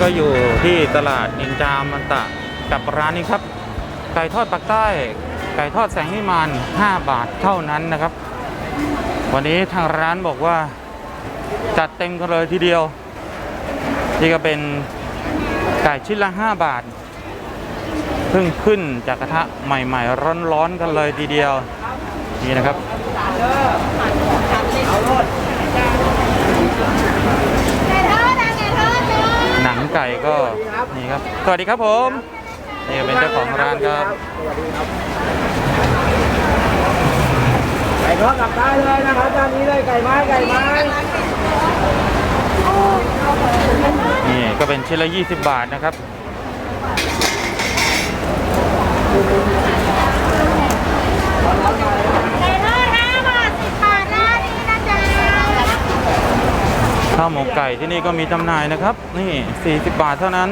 ก็อยู่ที่ตลาดนินจามันตะกับร้านนี้ครับ ไก่ทอดปักใต้ ไก่ทอดแสงนิมาน 5 บาทเท่านั้นนะครับ วันนี้ทางร้านบอกว่าจัดเต็มกันเลยทีเดียว นี่ก็เป็นไก่ชิ้นละ 5 บาท เพิ่งขึ้นจากกระทะใหม่ ๆ ร้อนๆกันเลยทีเดียว นี่นะครับ ไก่ทอดนะไก่ทอดเนาะ หนัง ไก่ก็นี่ครับ สวัสดีครับผมนี่เป็นเจ้าของร้านครับไก่ทอดกลับได้เลยนะครับจานนี้เลยไก่ไม้ไก่ไม้นี่ก็เป็นชิ้นละ 20 บาทนะครับไก่ทอดห้าบาทสิบบาทนะนี่นะจ๊ะ ข้าวหมกไก่ที่นี่ก็มีจำหน่ายนะครับ นี่ 40 บาทเท่านั้น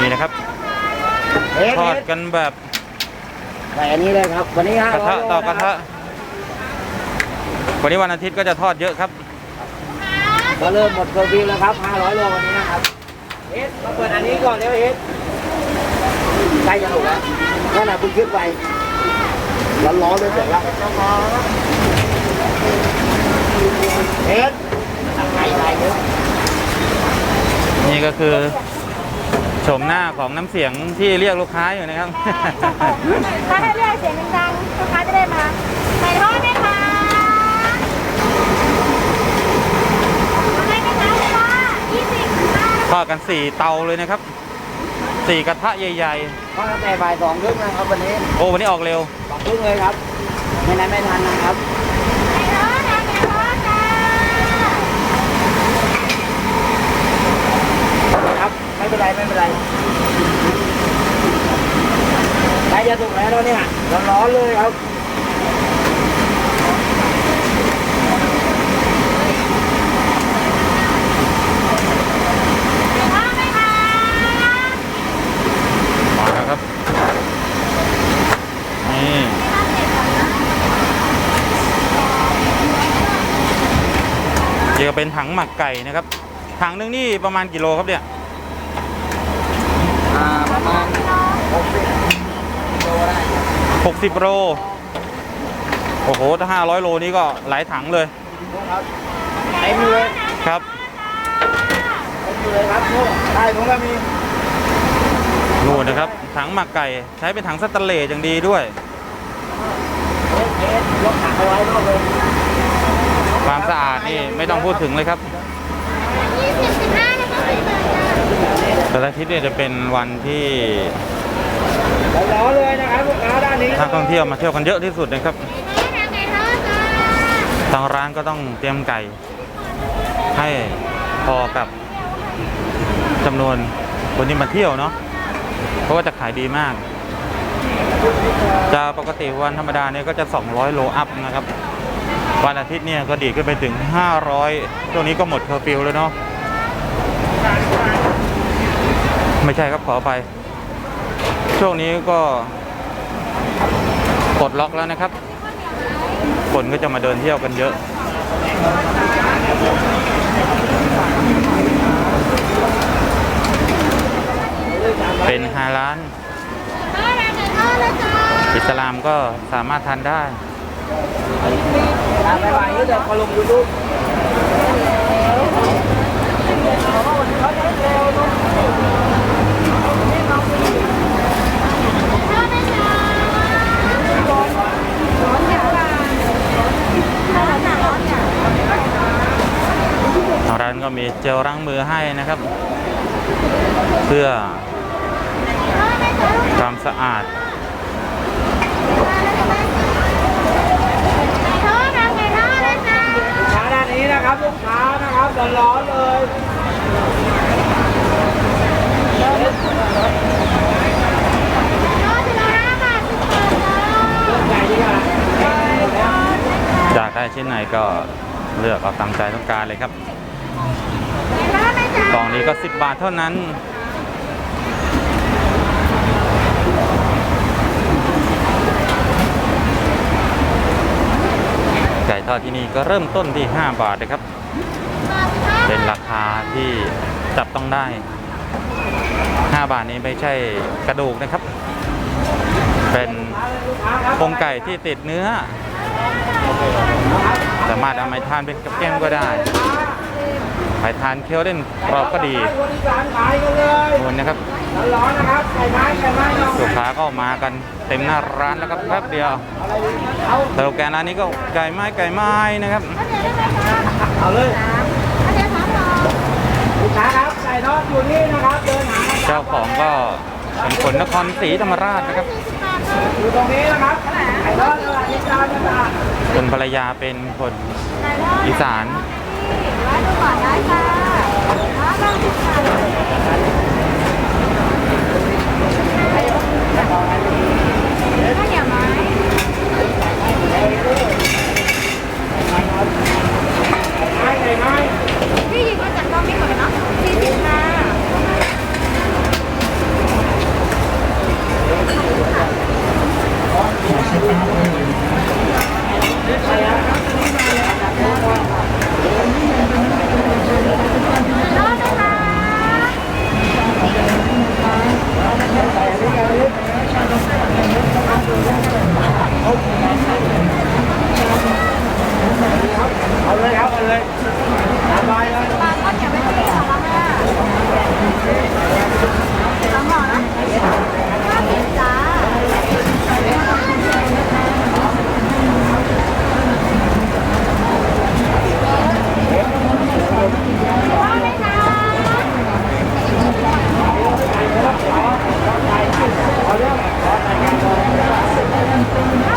นี่นะครับเฮ็ดทอดกันแบบไก่อันนี้เลยครับ วันนี้ห้ากระทะต่อกระทะวันนี้วันอาทิตย์ก็จะทอดเยอะครับก็เริ่มหมดเคอร์ฟิวแล้วครับ 500โลวันนี้นะครับเฮ็ดมาเปิดอันนี้ก่อนเดี๋ยวเฮ็ดใกล้จะถูกแล้ว นั่นน่ะคุณขึ้นไปร้อนๆเลยเสร็จแล้วเฮ็ดไก่ไก่เฮ็ดนี่ก็คือโฉมหน้าของน้ำเสียงที่เรียกลูกค้าอยู่นะครับ ถ้าให้เรียกเสียงดังๆลูกค้าจะได้มาไก่ทอดไหมคะไม่ไหมคะเลยว่ายี่สิบห้าทอดกัน4เตาเลยนะครับ 4กระทะใหญ่ทอดตั้งแต่บ่ายสองครึ่งนะครับวันนี้ๆ โอ้วันนี้ออกเร็ว สองครึ่งเลยครับ ไม่นั้นไม่ทันนะครับไก่ทอดนะไก่ทอดจ้าครับ ไม่เป็นไรไม่เป็นไรใกล้จะสุกแล้วเนี่ยร้อนๆเลยครับ ไก่ทอดไหมคะ มาแล้วครับ นี่ เดี๋ยวเป็นถังหมักไก่นะครับ ถังหนึงนี่ประมาณกี่โลครับเนี่ยอ่าประมาณหกสิบโลได้60โลโอ้โห ถ้า500โลนี่ก็หลายถังเลยครับเต็มอยู่เลยครับเต็มอยู่เลยครับนู่นใต้นู้นก็มีนู่นนะครับ ถังหมักไก่ใช้เป็นถังสแตนเลสอย่างดีด้วยเอ๊ะเอ๊ะยกถังเอาไว้นอกเลย ความสะอาด นี่ไม่ต้องพูดถึงเลยครับยี่สิบสิบห้านะคะสิบบาทจ้าแต่ละอาทิตย์เนี่ยจะเป็นวันที่ร้อนๆเลยนะครับลูกค้าด้านนี้นักท่องเที่ยวมาเที่ยวกันเยอะที่สุดนะครับไก่ทอดนะไก่ทอดจ้าทางร้านก็ต้องเตรียมไก่ ให้พอกับจำนวนคนที่มาเที่ยวเนาะเพราะว่าจะขายดีมาก จะปกติวันธรรมดาเนี่ยก็จะ 200 โลอัพนะครับ วันอาทิตย์เนี่ยก็ดีขึ้นไปถึง 500 ช่วงนี้ก็หมดเคอร์ฟิวแล้วเนาะ ไม่ใช่ครับขอไป ช่วงนี้ก็ปลดล็อกแล้วนะครับ คนก็จะมาเดินเที่ยวกันเยอะ เป็นฮาร้านอิสลามก็สามารถทานได้ ตามไปวางนี้เดี๋ยวพอลงยูทูบทอดนะจ้าร้านหนาร้อนอย่างทางร้านก็มีเจลล้างมือให้นะครับ เพื่อความสะอาด ไก่ทอดนะไก่ทอดนะจ้า ลูกค้าด้านนี้นะครับลูกค้านะครับร้อนๆเลย ทอดทีละห้าบาทสิบบาทจ้า ไก่ดีกว่า อยากได้ชิ้นไหนก็เลือกเอาตามใจต้องการเลยครับไก่ทอดนะจ้ากล่องนี้ก็ 10 บาทเท่านั้นไก่ทอดที่นี่ก็เริ่มต้นที่ 5 บาทนะครับ เป็นราคาที่จับต้องได้ 5 บาทนี้ไม่ใช่กระดูกนะครับ เป็นโครงไก่ที่ติดเนื้อ สามารถเอาไปทานเป็นกับแกล้มก็ได้ ไปทานเคี้ยวเล่นกรอบก็ดีบริการขายกันเลยนู่นนะครับร้อนๆนะครับไก่ไม้ไก่ไม้ลองลูกค้าก็มากันเต็มหน้าร้านแล้วครับแป๊บเดียวอะไรดีเอาสโลแกนร้านนี้ก็ไก่ไม้ไก่ไม้นะครับเอาเลยอันเดียวสามห่อลูกค้าครับไก่ทอดอยู่นี่นะครับเดินหาเจ้าของก็เป็นคนนครศรีธรรมราชนะครับ อยู่ตรงนี้นะครับไก่ทอดตลาดนิจามตลาดคนภรรยาเป็นคนอีสานไว้ดูก่อนได้ค่ะร้อยเก้าสิบบาทข้าวเหนียวไหม ไม้ไก่ไม้ พี่หยิบมาจากกล้องนี้ก่อนเลยเนาะสี่สิบค่ะ รอดนะคะ เอาเลยครับเอาเลยสบายเลย ปลาทอดเก็บไว้ที่ห่อละห้าสองห่อนะห้าสิบจ้าว่าไหมคะ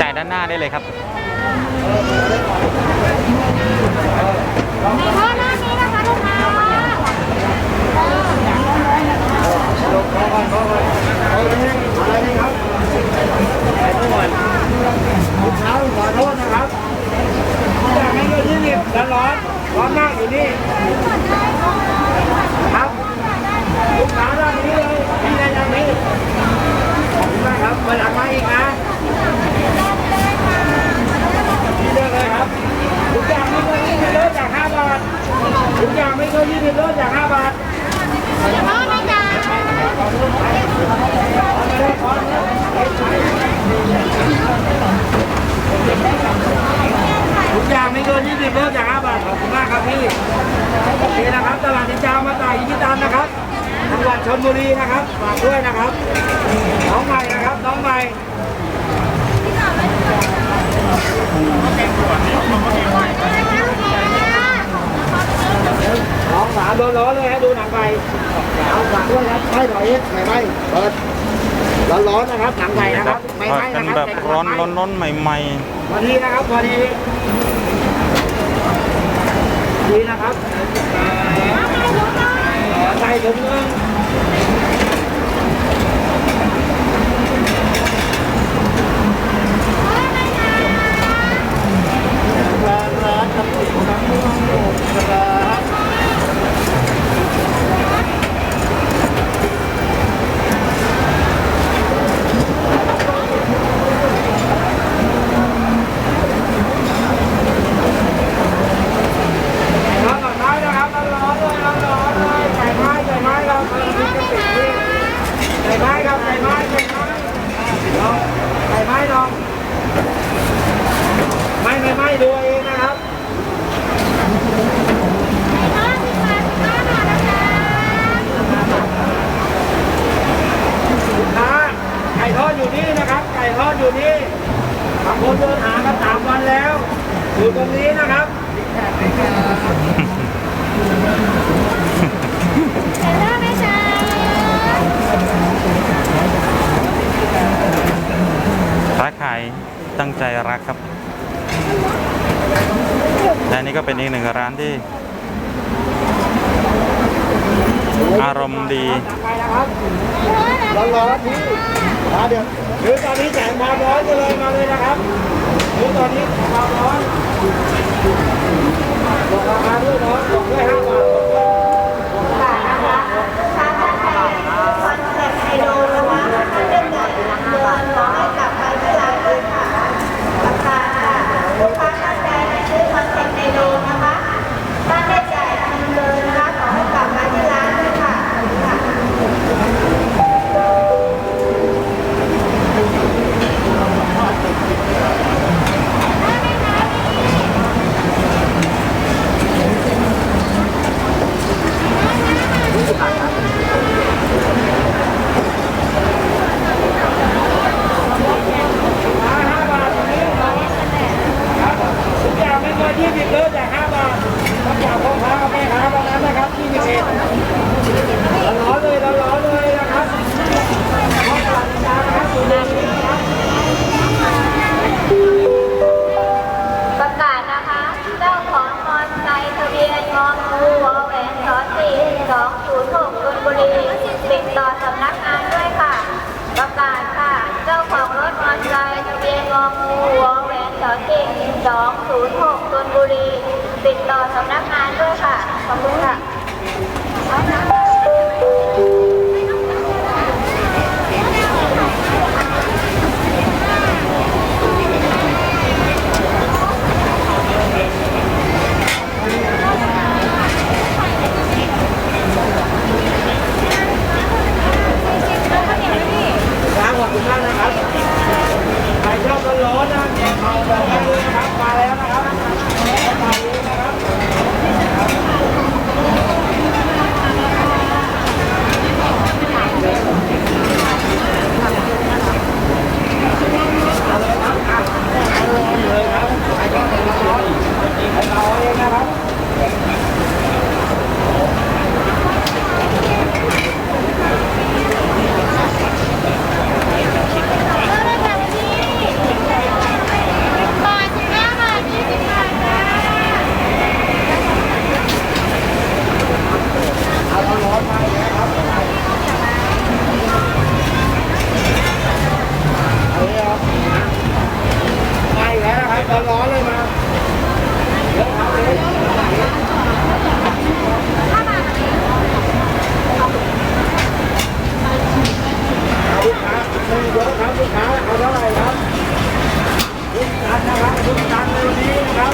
จ่ายด้านหน้า ได้เลยครับข้อหน้านี้นะคะลูกค้าเอาเลยอะไรนี่ครับไก่ทอดลูกค้าขอโทษนะครับอยากให้เงินยี่สิบร้อนร้อนมากอยู่นี่ครับลูกค้าด้านนี้เลยที่ในทางนี้ขอบคุณมากครับวันหลังมาอีกนะนี่เลือกเลยครับทุกอย่างไม่เกินยี่สิบเลิศจากห้าบาททุกอย่างไม่เกินยี่สิบเลิศจากห้าบาท รอดไหมจ๊ะ ทุกอย่างไม่เกิน20เริ่มจาก5บาทขอบคุณมากครับพี่โอเคนะครับ ตลาดนินจามาตายอิชิตันนะครับจังหวัด ชลบุรีนะครับฝากด้วยนะครับน้องใหม่นะครับน้องใหม่น้องสามร้อนๆเลยให้ดูหนังไก่เอาฝากด้วยครับไม่ถอยไม่ไม่เปิดร้อนๆนะครับหนังไก่นะครับไม่ทอดไม่กันนะครับแบบไก่ทร้ออดนไม่ร้อนร้อนใหม่พอดีนะครับพอดีดีนะครับใส่ถุงนึงร้านน้ำจิ้มน้ำมันครับร้อนร้อนนะครับร้อนเลยร้อนร้อนเลยไก่ไม้ไก่ไม้ครับไก่ไม้ครับไก่ไม้ไก่ไม้ลองไก่ไม้ลองไม่ไม่ไม่ดูเองนะครับ ห้าสิบบาทห้าบาทนะคะ ลูกค้าไก่ทอดอยู่นี่นะครับ ไก่ทอดอยู่นี่บางคนเดินหากันสามวันแล้ว อยู่ตรงนี้นะครับ เห็นแล้วไหมจ๊ะ ๆร้านขายตั้งใจรักครับ และนี่ก็เป็น อีกหนึ่งร้านที่ อารมณ์ดีไปนะครับร้อนร้อนๆพี่มาเดี๋ยวหรือตอนนี้แจกความร้อนเลยมาเลยนะครับหรือตอนนี้ความร้อน ร้อนเลยมาลูกค้าลูกค้าลูกค้าเอาเท่าไหร่ครับลูกค้านะครับลูกค้าในวันนี้นะครับ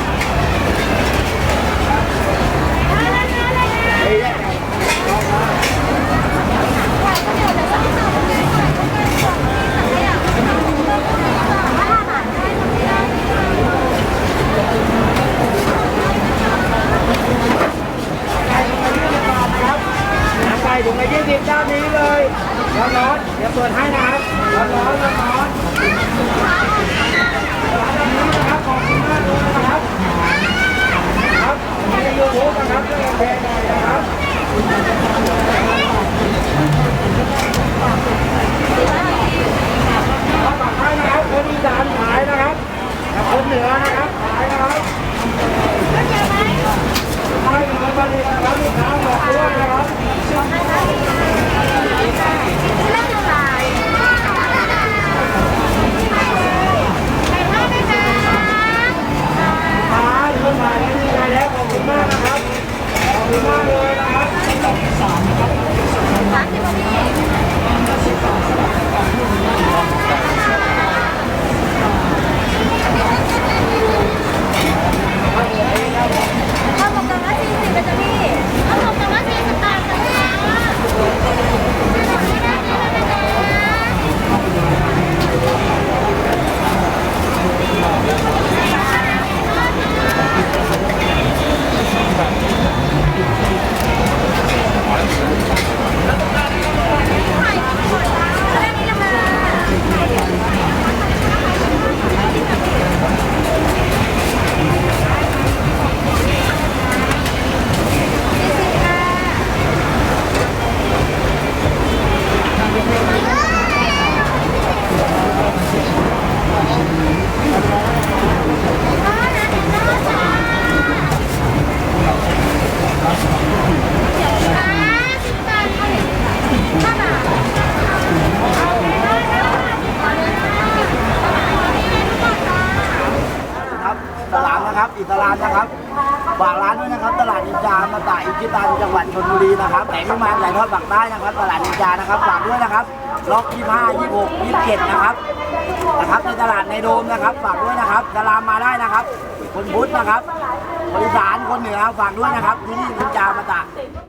กีตาร์จังหวัดชนบุรีนะครับแผงม่มานไหลทอดปากใต้นะครับตลาดนินจานะครับฝากด้วยนะครับล็อกยี่ห้ายี่หกยี่เจ็ดนะครับนะครับในตลาดในโดมนะครับฝากด้วยนะครับจะลามมาได้นะครับ คนพุทธนะครับคนอีสานคนเหนือฝากด้วยนะครับที่นี่นินจามาตะ